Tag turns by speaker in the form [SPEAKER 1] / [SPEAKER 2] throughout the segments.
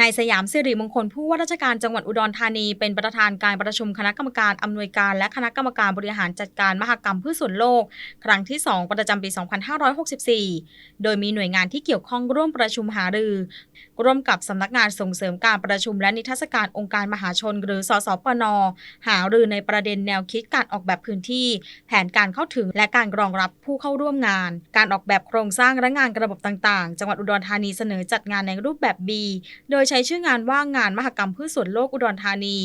[SPEAKER 1] นายสยามสิริมงคลผู้ว่าราชการจังหวัดอุดรธานีเป็นประธานการประชุมคณะกรรมการอำนวยการและคณะกรรมการบริหารจัดการมหกรรมพืชสวนโลก ครั้งที่ 2 ประจำปี 2564 โดยมีหน่วยงานที่เกี่ยวข้องร่วมประชุมหารือ ร่วมกับสำนักงานส่งเสริมการประชุมและนิทรรศการองค์การมหาชน หรือสสปน หารือในประเด็นแนวคิดการออกแบบพื้นที่ แผนการเข้าถึงและการรองรับผู้เข้าร่วมงาน การออกแบบโครงสร้างและงานระบบต่าง ๆ จังหวัดอุดรธานีเสนอจัดงานในรูปแบบ B โดยใช้ชื่องานว่างานมหกรรมพืชสวนโลกอุดรธานี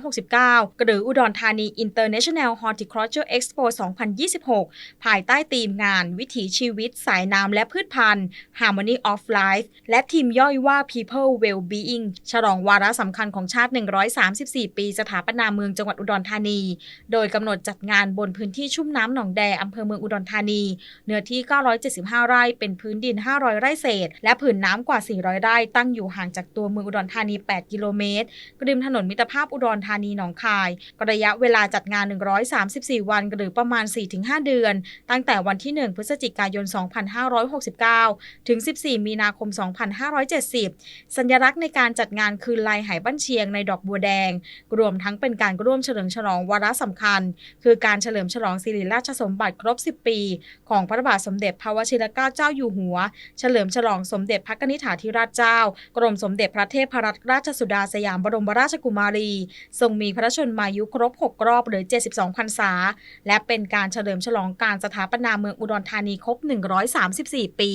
[SPEAKER 1] 2569 หรืออุดรธานี International Horticulture Expo 2026 ภายใต้ธีมงานวิถีชีวิตสายน้ำและพืชพันธุ์ Harmony of Life และทีมย่อยว่า People Well-being ฉลองวาระสำคัญของชาติ 134 ปีสถาปนาเมืองจังหวัดอุดรธานี โดยกำหนดจัดงานบนพื้นที่ชุ่มน้ำหนองแดอำเภอเมืองอุดรธานี เนื้อที่ 975 ไร่ เป็นพื้นดิน 500 ไร่เศษ และผืนน้ำกว่า 400 ไร่ตั้งอยูู่่ห่างจากตัวเมืองอุดรธานี 8 กิโลเมตรริมถนนมิตรภาพอุดรธานีหนองคายกระยะเวลาจัดงาน 134 วัน หรือประมาณ 4-5 เดือน ตั้งแต่วันที่ 1 พฤศจิกายน 2569 ถึง 14 มีนาคม 2570 สัญลักษณ์ในการจัดงานคือลายไหบ้านเชียงในดอกบัวแดง รวมทั้งเป็นการร่วมเฉลิมฉลองวาระสำคัญ คือการเฉลิมฉลองสิริราชสมบัติครบ 10 ปี ของพระบาทสมเด็จพระวชิรเกล้าเจ้าอยู่หัว เฉลิมฉลองสมเด็จพระนิธิฐาธิราชเจ้ากรมสมเด็จพระเทพรัตนราชสุดาสยามบรมราชกุมารี ทรงมีพระชนมายุครบ 6 รอบหรือ 72 พรรษา และเป็นการเฉลิมฉลองการสถาปนาเมืองอุดรธานีครบ 134 ปี